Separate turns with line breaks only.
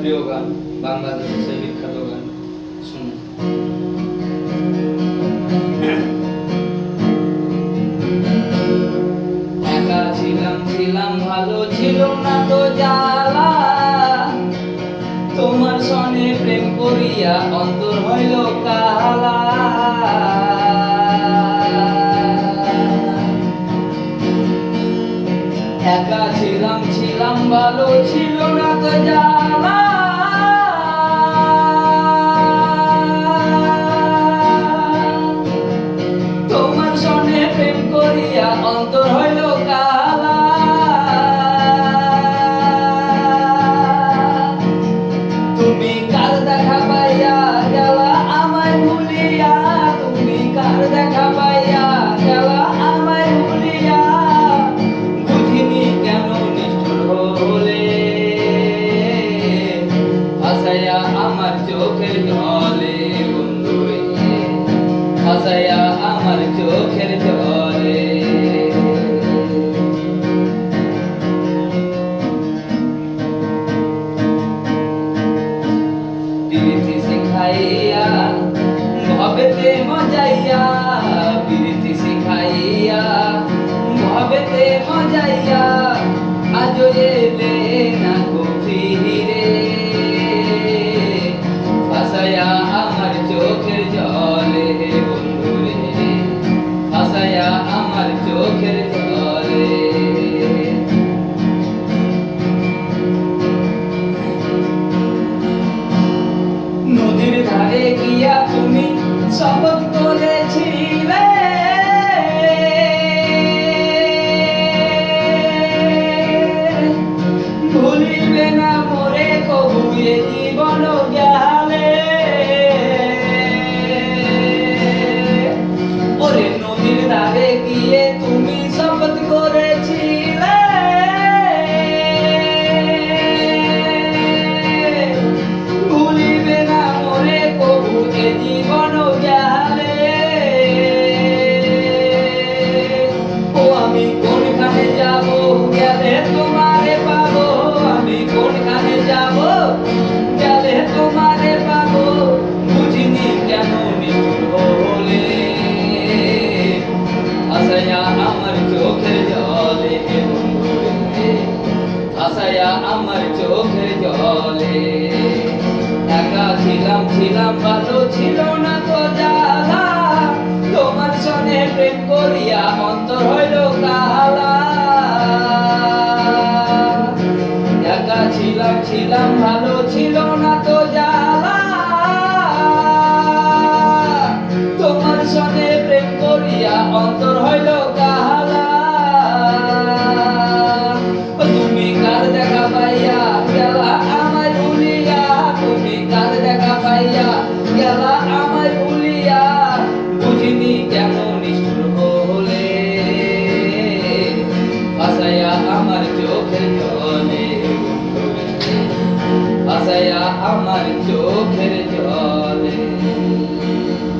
প্রিয় গান, বাংলাদেশের বিখ্যাত গান, শুনুন। একা ছিলাম ছিলাম, ভালো ছিল না তো জ্বালা। তোমার সনে প্রেম করিয়া অন্তর হইল কালা একা ছিলাম ছিলাম ভালো ছিল না তো জ্বালা আমার চোখের জলে আমার চোখের জলে। শিখাইয়া ভবেতে মজাইয়া আজ এলে আমার চোখের জলে একা ছিলাম ছিলাম তোমার সনে প্রেম করিয়া অন্তর হইল কালা। ছিলাম ভালো ছিল না তো জ্বালা। তোমার সঙ্গে প্রেম করিয়া অন্তর হইল আমার চোখের জলে।